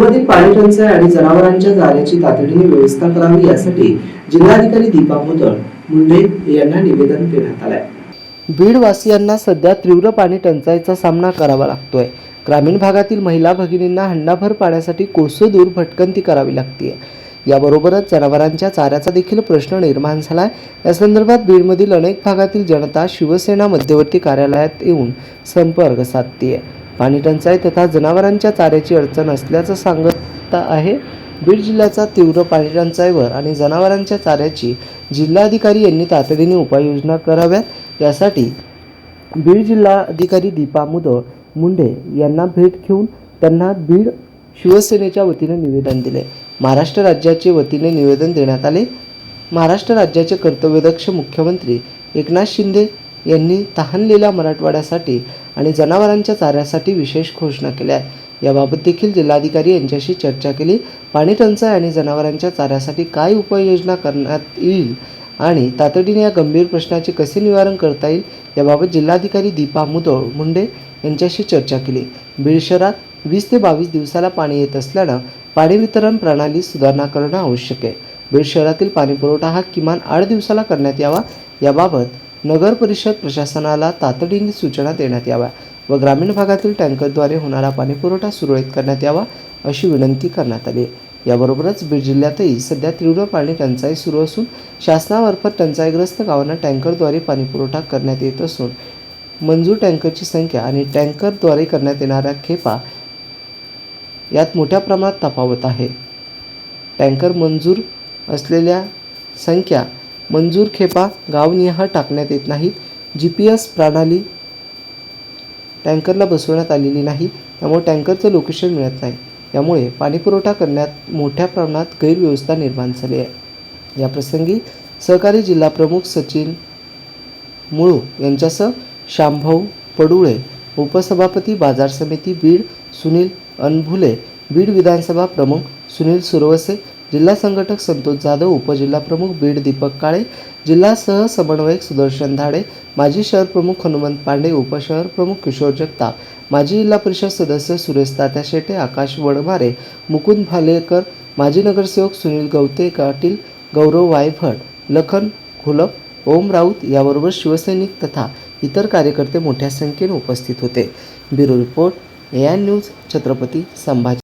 मधील पाणी टंचाई आणि जनावरांच्या जाण्याची तातडीने व्यवस्था करावी यासाठी जिल्हाधिकारी दीपा मुदळ मुंडे यांना निवेदन देण्यात आलंय. बीडवासियांना सध्या तीव्र पाणी टंचाईचा सामना करावा लागतोय. ग्रामीण भागातील महिला भगिनींना हंडाभर पाण्यासाठी कोसो दूर भटकंती करावी लागते याबरोबरच जनावरांच्या चाऱ्याचा देखील प्रश्न निर्माण झालाय. या संदर्भात बीडमधील अनेक भागातील जनता शिवसेना मध्यवर्ती कार्यालयात येऊन संपर्क साधतीये. पाणी टंचाई तथा जनावरांच्या चाऱ्याची अडचण असल्याचं सांगत आहे. बीड जिल्ह्याचा तीव्र पाणी टंचाईवर आणि जनावरांच्या चाऱ्याची जिल्हाधिकारी यांनी तातडीने उपाययोजना कराव्यात. यासाठी बीड जिल्हा अधिकारी दीपा मुदळ मुंडे यांना भेट घेऊन त्यांना बीड शिवसेनेच्या वतीने निवेदन दिले. महाराष्ट्र राज्याचे वतीने निवेदन देण्यात आले. महाराष्ट्र राज्याचे कर्तव्यदक्ष मुख्यमंत्री एकनाथ शिंदे यांनी तहानलेल्या मराठवाड्यासाठी आणि जनावरांच्या चाऱ्यासाठी विशेष घोषणा केल्या. आहे याबाबत देखील जिल्हाधिकारी यांच्याशी चर्चा केली. पाणी टंचाई आणि जनावरांच्या चाऱ्यासाठी काय उपाययोजना करण्यात येईल आणि तातडीने या गंभीर प्रश्नाचे कसे निवारण करता येईल याबाबत जिल्हाधिकारी दीपा मुदोळ मुंडे यांच्याशी चर्चा केली. बीड शहरात वीस ते बावीस दिवसाला पाणी येत असल्यानं पाणी वितरण प्रणाली सुधारणा करणं आवश्यक आहे. बीड शहरातील पाणीपुरवठा हा किमान आठ दिवसाला करण्यात यावा याबाबत नगर परिषद प्रशासनाला तातडीने सूचना देण्यात याव्या व ग्रामीण भागातील टँकरद्वारे होणारा पाणीपुरवठा सुरळीत करण्यात यावा अशी विनंती करण्यात आली. याबरोबरच बीड जिल्ह्यातही सध्या तीव्र पाणी टंचाई सुरू असून शासनामार्फत टंचाईग्रस्त गावांना टँकरद्वारे पाणीपुरवठा करण्यात येत असून मंजूर टँकरची संख्या आणि टँकरद्वारे करण्यात येणाऱ्या खेपा यात मोठ्या प्रमाणात तफावत आहे. टँकर मंजूर असलेल्या संख्या मंजूर खेपा गावनिहाय टाकण्यात येत नाहीत. जी पी एस प्रणाली टँकरला बसवण्यात आलेली नाही. त्यामुळे टँकरचं लोकेशन मिळत नाही. यामुळे पाणीपुरवठा करण्यात मोठ्या प्रमाणात गैरव्यवस्था निर्माण झाली आहे. याप्रसंगी सहकारी जिल्हा प्रमुख सचिन मुळू यांच्यासह शांभाऊ पडुळे उपसभापती बाजार समिती बीड सुनील अनभुले बीड विधानसभा प्रमुख सुनील सुरवसे जिल्हा संघटक संतोष जाधव उपजिल्हा प्रमुख बीड दीपक काळे जिल्हा सह समन्वयक सुदर्शन धाडे माजी शहर प्रमुख हनुमंत पांडे उपशहर प्रमुख किशोर जगताप माजी जिल्हा परिषद सदस्य सुरेश तात्या शेटे आकाश वडमारे मुकुंद भालेकर माजी नगरसेवक सुनील गवते पाटील गौरव वायभट लखन घुलप ओम राऊत याबरोबर शिवसैनिक तथा इतर कार्यकर्ते मोठ्या संख्येने उपस्थित होते. Bureau report A I news Chhatrapati Sambhaji